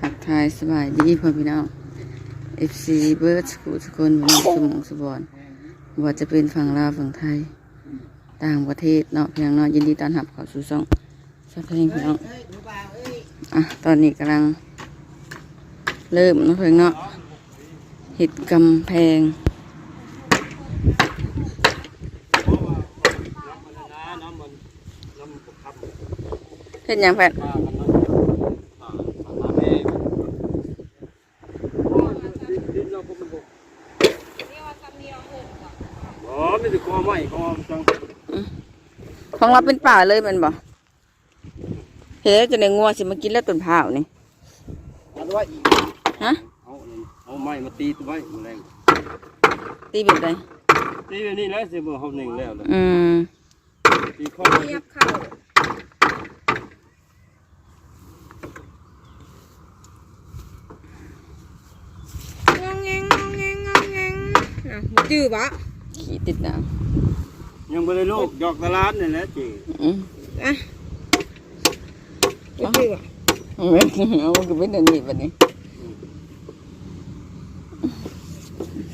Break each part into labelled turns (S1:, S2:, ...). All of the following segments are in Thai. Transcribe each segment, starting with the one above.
S1: ทักทายสบายดีพ่อพี่น้อง FC เบิร์ดสกูทุกคนพี่น้องสมองสบอนว่าจะเป็นฝั่งลาวฝั่งไทย ต่างประเทศเนาะพี่น้องเนาะยินดีต้อนรับเข้าสู่ช่องสักเพลงพี่น้องอะตอนนี้กำลัง เริ่มเนาะเพิ่งเนาะเห็ดกำแพงเห็ดยังแฟน
S2: อ๋อไม่ถึงคอไม่คอจัง
S1: ของเราเป็นป่าเลยแมันบ่เห็ดแล้วจะในงัวสิมากินแล้วต้นผ้าวนี่
S2: อันว่าอีก
S1: ฮะ
S2: เอาเอาไม้มาตีตัวไว้แรง
S1: ตีแบบใด
S2: ตีแบบนี้แล้วสิบ่เฮาหนึ่งแล้วเลย
S1: อืม
S2: ตีข้อ
S3: เทียบเข่าองงแงงงงแงงงงแงงอะบ่จื้อบ่
S1: ขี่ติดหนาว
S2: ยังบ่ได้ลูกดอกตะลานนี่แหละจี
S1: อืม
S3: อะบ่จื้อบ่
S1: เอาไว้เอาก็เป็นอันนี้บัดนี้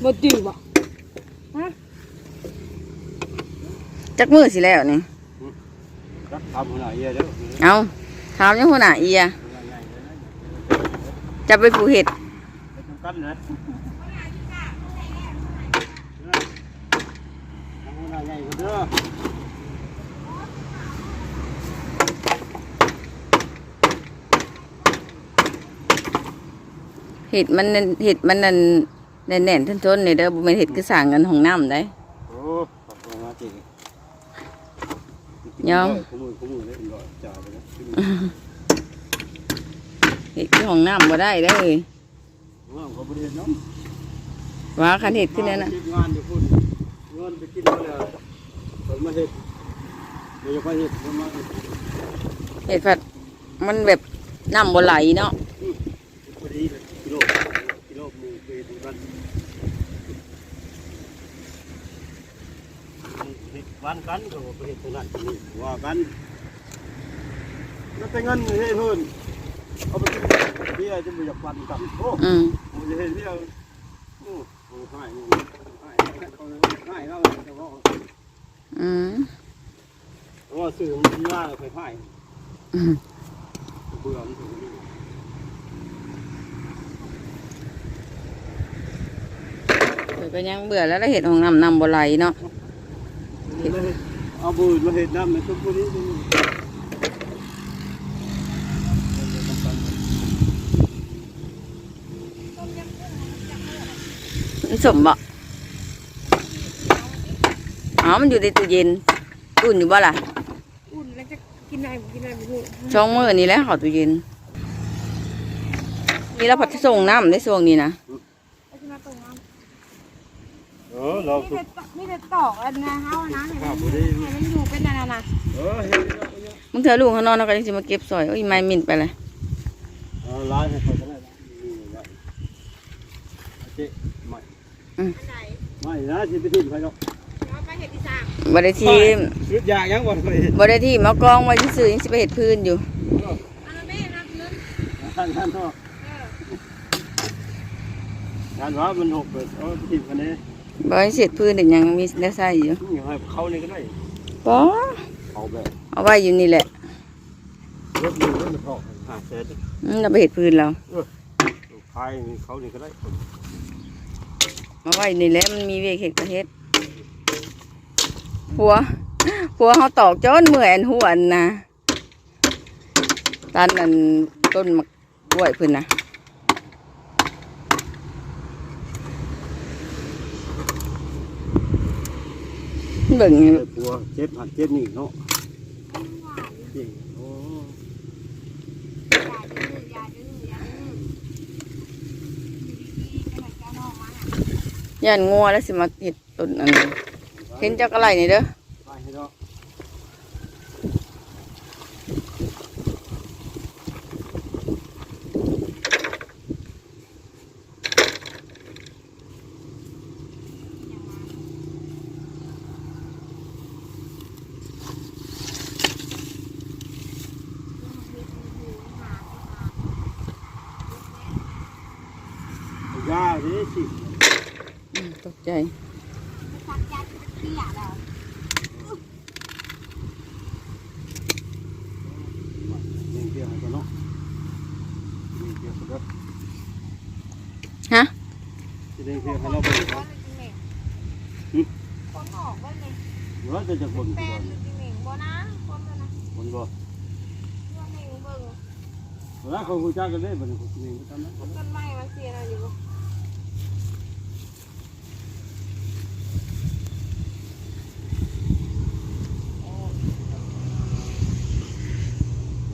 S3: บ่จื้อบ่
S1: จักมือสิแล้วนี่
S2: รักทำหัวหน้าเอียเด้อ
S1: เอาถามยังหัวหน้าเอียจะไปปลูกเห็ด
S2: ไปทำกันนะหัวหน้าใหญ่ เด้อ
S1: เห็ดมันนั่นเห็ดมันนั่นแน่นๆทนๆนี่เด้อบ่แม่นเห็ดคือสร้างเงินของน้ำได้
S2: โอ้ขอบคุณมากจี
S1: ยอม
S2: ขมือขมือเลยร้อยจ่ายไปนะ
S1: เห็ดคือของน้ำบ่ได้เด้อ
S2: ว่าเขาบ่ได้เฮ็ดเนาะ
S1: ว่าคันเห็ดขึ้นแล้วนะ
S2: คิดงานอยู่พุ่นเงินไปกินมาแล้ว เพิ่นมาเฮ็ดเดี๋ยวจะไปเฮ็ดเพิ่นมาเฮ็ด
S1: เห็ดผัดมันแบบน้ำบ่ไหลเนาะ
S2: พอดีเลยกิโลกิโลหมูไปดูกันเฮ็ดวันกันก็บ่ไปเฮ็ดตรงนั้นตรงนี้ว่ากันแล้วแต่เงินเฮ็ดเพิ่นเอาไปกินเบี้ยจะบ่อยากปันกันโอ้
S1: อืม
S2: ผมจะเฮ็ดเบี้ยโอ้โหให้ให้ให้เขาให้เราจะว่า
S1: อืม
S2: ว่าสื่อมันดีมาเลยไพ่
S1: อืม
S2: เบื่อมันถึงนี่
S1: เดี๋ยวก็ยังเบื่อแล้วแล้วเห็ดของน้ำน้ำบ่ไหลเนาะ
S2: เอาบุญมาเห็ดน้ำในทุกคนนี้
S1: สมบ่ อ๋อมันอยู่ในตู้เย็นอุ่นอยู่บ่ล่ะ
S3: อุ่นแล้วจะกินอะไรบ่กินอะไรบ่รู้
S1: ช่องมือนี่แหละเขาตู้เย็นนี่เราผัดส่งน้ำในช่วงนี้นะ
S3: เอาขึ้นมาตรงนั้น
S2: เออเรา
S3: มีแต่ตมีแต่ตอกอันนะเฮานะให้
S2: ข้า
S3: มั
S2: วนบุรี
S3: ให้มันอยู่เป็นนั่นน่ะนะ
S2: เออเห็ด
S1: มึงเธอลูกเขานอนเขาก็ยังจะมาเก็บซอยโอ้ยไม่มินไปเลย
S2: เออร้านให้เขาก็ได้เจ๊ไม่
S3: อันไหน
S2: ไม่นะที่ไปทิ้งไปเนาะ
S3: เอาไปเห็ดที่สาม
S1: บริทีม
S2: ยุดยายังวันไปเห็ด
S1: บริทีมเอากองไว้ซื่อๆยังสิไปเห็ดพื้นอยู่
S3: อันนั้นแม่รับเงิน
S2: ท่านท่านเนาะงานว่ามันหกเปิดเอาไปทิ้งกันนี้
S1: บริเสร็จพื้นเด็กยังมีได้ใส่อยู่
S2: ให้เขานี่ก็ได้
S1: ปอ
S2: เอาแบบ
S1: เอาไว้อยู่นี่แหละ
S2: รถมือรถมันออกหาเสร็จ
S1: อืมเราไปเห็ดพื้นเรา
S2: พายเขานี่ก็ได้
S1: มาไว้นี่แหละมันมีเวกเห็ดกระเฮ็ด หัว หัวเขาตอกจนเมื่อยอันหัวอันนะตันอันต้นมะกล้วยพื้นนะเบิ่ง
S2: เจ็บหัวเจ็บหันเจ็บนี่เนาะจริงโอ้
S3: อย่าดื้ออย่าดื้ออย่าดื้อขนาดเจ้าน้องมาน่ะ
S1: ย่านงัวแล้วสิมาเห็ดต้นอันนี้ เห็นเจ้ากระไรนี่เด้อ
S2: ไปเนาะ
S3: ที่ยแล้ว
S2: เลี้ยงเตี้ยให้ก่อนเนาะเลี้ยงเตี้ยสัก
S1: ฮะ
S2: จะเลี้ยงเตี้ยให้เราไป
S3: ก้อนจริงเหม่งก้อนออกว่าเลย
S2: เราจะจะบนก่อน
S3: นจริงเหม่งบ่นะก้อนเลยนะ
S2: บนบ่
S3: ว่าเหม่งเบิ่ง
S2: เวเขาคุยจ้ากันได้บ่เนี่ยเขาเลี้ยงกันนะ
S3: ต้นไม้มาเสียอะไรอยู่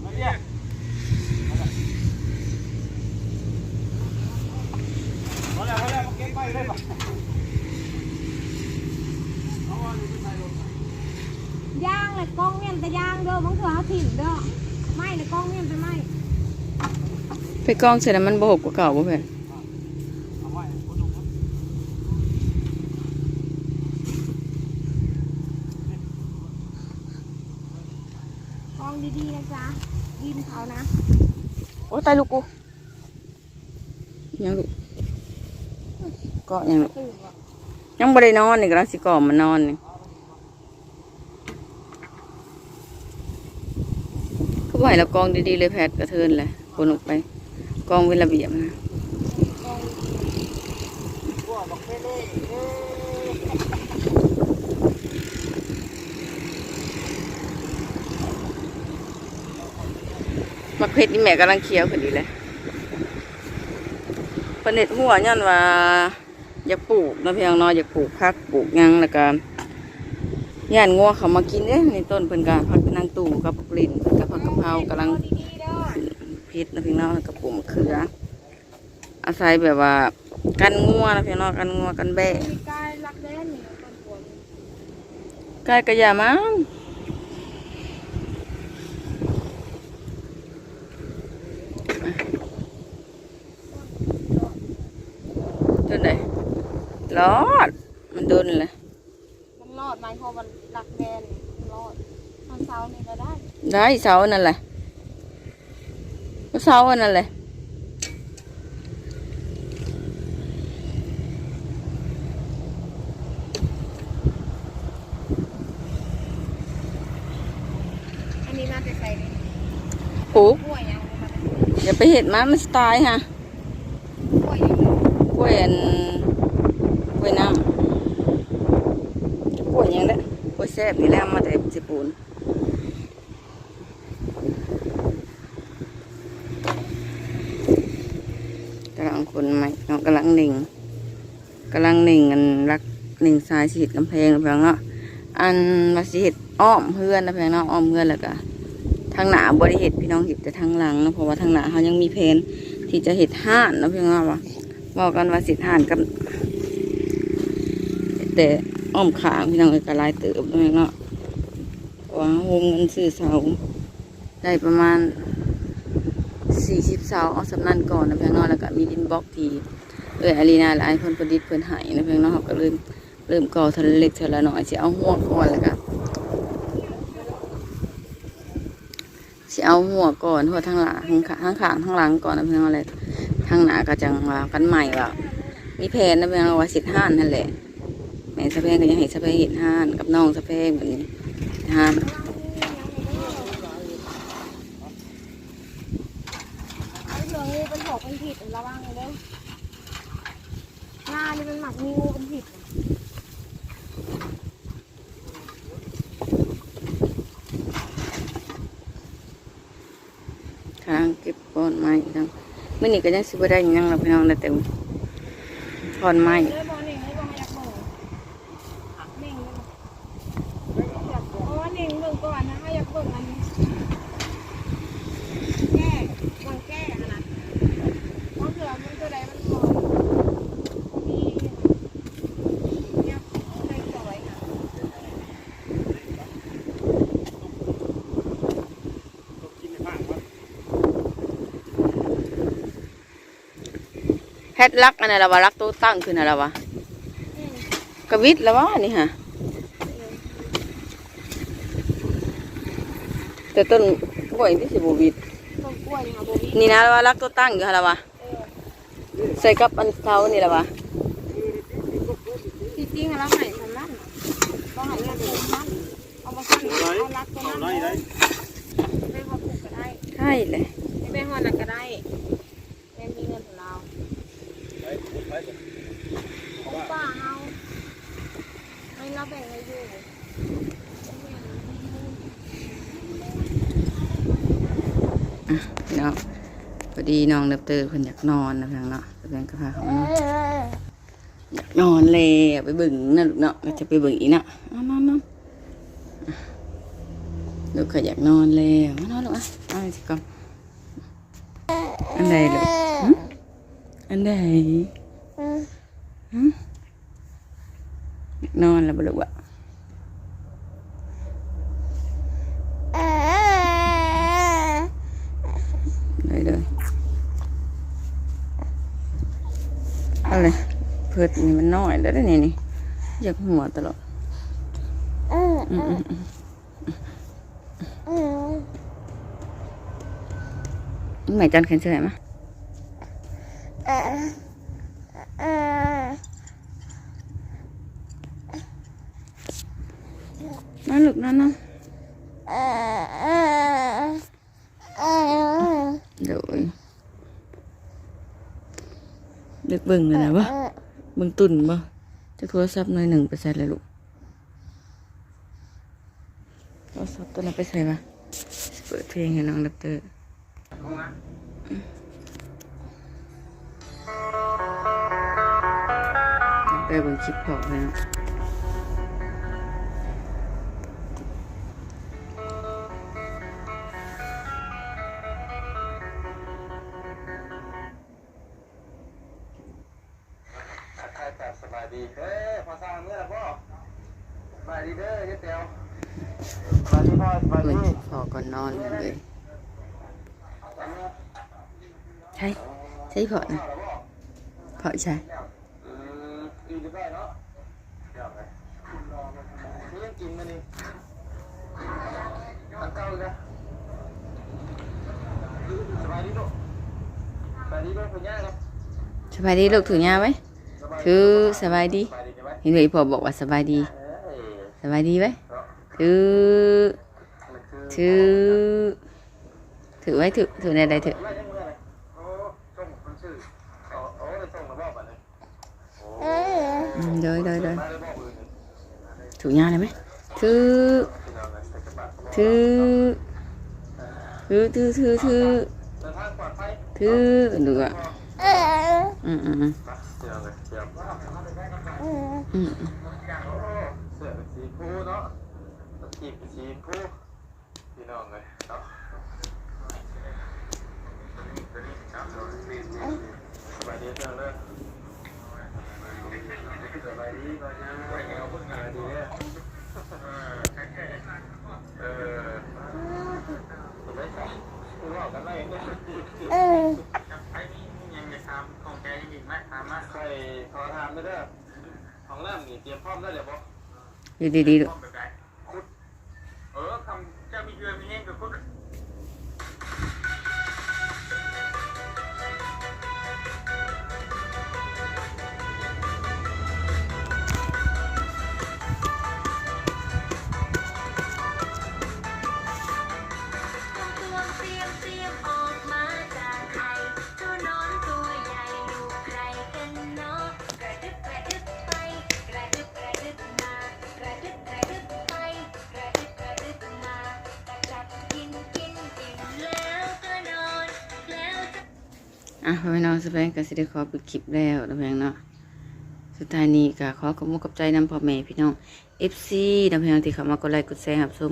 S2: มาเรียกมาแล้วมาแล้วมาเก็บไปเลยป่ะเอาอันนี้ไปใส่ลง
S3: ย่างเลยกล้องเนี่ยแต่ย่างเด้อบางเถื่อเขาถิ่นเด้อไม่เลยกล้องเนี่ยเป็นไม่
S1: ไป กองเสร็จแล้วมันบ่หกกว่าเก่าบ่เพื่อน
S2: เอาไว้คนลงนะ
S3: กล้องดีๆนะจ๊ะดินเขานะ
S1: โอ้ตายลูกกูยังลูกก็ยังลูก
S3: ตื่นอะ
S1: ยังบ่ได้นอนนี่กำลังสิก่อมมานอนนี่เขาบ่ให้เรากองดีๆเลยแพทย์กระเทินเลยคนออกไป กองเป็นระเบียบนะ
S3: กล้ง
S1: มักเพชรนี่แม่กำลังเคี้ยวขึ้นดีเลยเพิ่นเฮ็ดหัวย้อนว่า อยากปลูกนาะพี่น้องเนาะอยากปลูกผักปลูกยังแล้วก็ย่านงัวเขามากินเด้ในต้นเพิ่นก็ผักนางตู่กับกลิ้นกับผักกะเพรากำลัง
S3: เด้อ
S1: พริษนะพี่น้องแล้วกับปลูกมะเขือ อาศัยแบบว่า กันงัวนะพี่น้องกันงัวกันแบะ
S3: มีกายรักแด้นี่ต้นหัว
S1: ใกล้กระยามั้งต้นไหนรอด มันโดนเลย
S3: มันรอดไหมเพราะมันรักแด้นี่รอดตอนเช้านี่ก็ได้
S1: ได้เสาอันนั่นแหละก็ เสาอันนั่นแหละ
S3: อันนี้มาแต่ใส่นี่
S1: ปลูก
S3: กล้วยยังมาแต่
S1: อย่าไปเห็ดมันมันสไตล์ฮะ
S3: กล้วยยัง
S1: กล้วยอันกล้วยน้ำกล้วยหยังเด้อกล้วยแซ่บนี่แหละเอามาแต่สิปูนกำลัง คนใหม่น้องกำลังหนึ่งกำลังหนึ่งอันรักหนึ่งสายสีดกำแพงนะเพียงเนาะอันมาสีดอ้อมเพื่อนนะเพียงเนาะอ้อมเพื่อนแล้วก็ทางหนาบริเหตุพี่น้องเห็ดแต่ทางหลังเนาะเพราะว่าทางหนาเขายังมีเพนที่จะเห็ดห่านนะเพียงเนาะว่าบอกกันว่าสิทานกับแต่อ้อมขางพี่น้องเอก็ลายเติบด้วยเนาะเพราะว่าโฮมเงินซื้อเสาได้ประมาณ สี่สิบเสาเอาสำนันก่อนนะพี่น้องแล้วก็มีดินบล็อกทีเอออารีนาหลายคนประดิษฐ์เพิ่นให้นะพี่น้องเขาก็เริ่มเริ่มก่อทีละเล็กทีละน้อยสิเอาหัวก่อนแล้วก็สิเอาหัวก่อนหัวทางหลังข้างข้างทางหลังก่อนนะพี่น้องอะไรทางหนาก็จังว่ากันใหม่ว่ามีแผนนะเพียงว่าสิทธิ์ห้านนั่นแหละแม่สะเพงก็ยังเห็นสะเพงเห็นห้านกับน้องสะเพงแบบนี้ห้าน
S3: ไอ้เหลืองงู เป็นหอผิดระวังเลยเด้อหน้านี่เป็นหมักมีงูเป็นผิด
S1: ทางเก็บก้อนไม้ทางเมื่อนี้ก็ยังสิบได้ยังเรอกพี่น้องนะแต่ก้อนไม้
S3: เลยบอลเน่งเลยบอลอยากเบิ่งเน่งเลยเพราะว่าเน่งเบิ่งก่อนนะให้อยากเบิ่งอันนี้แก้วางแก้ขนาดเพราะเผื่อมันตัวใดมันพอมีเนี่ยใส่สวยค่ะ
S2: กินในบ้านวะ
S1: แฮดลักอันนั้นละวะลักตัวตั้งขึ้นอะไรวะ
S3: อืม
S1: กระวิดแล้ววะนี่ฮะแต่ต้นกล้วยที่สิบวิด
S3: ต้นกล้วยนี่ค่ะโบวี่
S1: นี่นะว่าลักตัวตั้งอยู่ฮะละวะ
S3: เออ
S1: ใส่กับอันเท้านี่แหละวะ
S3: ที่จริงเราให้ทำนั่นต้องให้เงินตัวนั้นเอามาสั่นเอารักตัว
S2: เอา
S3: นั้น
S2: ได้ได้
S3: ไม่พอผูกก็ได้
S1: ใช่เลย
S3: ไม่ไปหอนักก็ได้แม่มีเงินของเรา
S2: ไปไปเพราะว่า
S3: ป้าเอาให้ เราแบ่งให้อยู่
S1: อะพี่น้องพอดีน้องเดับเตอร์เพิ่นอยากนอนนะพียงเนาะแบงก็พาเขามานอนอยากนอนเลยไปเบิ่งนะลูกเนาะเราจะไปเบิ่งอีกเนาะเอานอนนอนอะลูกก็อยากนอนแล้วมานอนลูกอะเอาสิก่อนอันใดลูกอันใดหึอยาก นอนแล้วบ่ลูกอะเลยเลยเอาเลยเพิดนี่มันน้อยแล้วได้อนี่นี่อยากหัวตลอดอืมอืมอืมหมายจันเขียนเฉยไหม นั่นลูกนั่นนั่นเดี๋ยวเด็กเบิ่งเลยนะวะเบิ่งตุ่นบ่จะโทรศัพท์หน่อยหนึ่งไปใส่เลยลูกโทรศัพท์ตัวนั้นไปใส่ปะเปิดเพลงให้น้องดับเตอร์ไปเบิ่งคลิปพอไปเนาะ
S2: ดีเฮ้ยพอสร้างเมื่อไหร่พ่อสบายดีเด้อเจ๊เตียวสบายดีพ่อสบาย
S1: เบิ่
S2: ดี
S1: งคลิปพอก่อนนอนเลยใช่ใช่พอนะพอใช่
S2: อืมดีหรือเปล่าเนาะเดี๋ยวไปนี่ยังกินมานี่อันเก่าอีกนะสบายดีลูกสบายดีลูกคุณย่าครับ
S1: สบายดีลูกถือยาไหม ถือสบายดี
S2: สบายดีหม
S1: เห็นเลยพอบอกว่าสบายดี สบายดีไหมถือถือถือไว้ถือถือในใดถือ
S2: ไม่ได้เมื่อไหร่โอ้ส่งคนเดเลยโอ้
S1: อืมเดยเดยเดย
S2: มาเลยบอกอื่น
S1: ถือยาเลยไหมถือ
S2: พี่น้องนะใส่กระบะเขาบอก
S1: ถือถือถือถือถือถือดูอะอืมอืม อืม
S2: มาพี่น้องเลยเตรียม
S1: อืม
S2: เสื้อเป็นสีฟูเนาะกีบเป็นสีฟูพี่น้องเลยเนาะสบายดีเจ้าเลยสบายดีก่อนนะสบายดีเนี่ยเออสบายใจคุณบอกกันได้เนี่ย ใครมียังจะทำของแกยังอีกไหมถามมาใครขอถามได้เด้อของเริ่มนี่เตรียมพร้อมได้เลยปะ
S1: อยู่ดีๆลูก
S2: แบบไหนคุดเออคำเจ้ามีเกลือมีแห้งกับคุด
S4: อะ
S1: พ่อแม่น้องสแปงก็สิได้ขอปิดคลิปแล้วนะเพียงเนาะสุดท้ายนี้ก็ขอขอบคุณกับใจน้ำพ่อแม่พี่น้อง FC นะเพียงที่เข้ามากดไลค์กดแชร์รับชม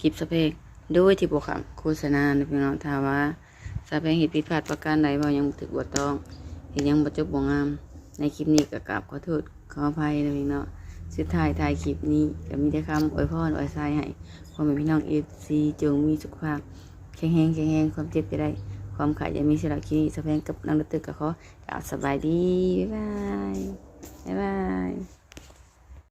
S1: คลิปสะเพงโดยที่บ่คำโฆษณานะพี่น้องถ้าว่าสเพงเฮ็ดผิดพลาดประการใดบ่ยังถูกบ่ต้องเฮ็ดหยังบ่จบบ่งาม ในคลิปนี้ก็กราบขอโทษขออภัยนะพี่น้องสุดท้ายท้ายคลิปนี้ก็มีแต่คำอวยพรอวยพรให้พ่อแม่พี่น้อง FC จงมีสุขภาพแข็งแรงแข็งแรงความเจ็บจะได้ ความขายังมีสลักที่สะแพงกับนางรถตึกกับเขากล่าวสบายดี บ๊ายบาย บ๊ายบาย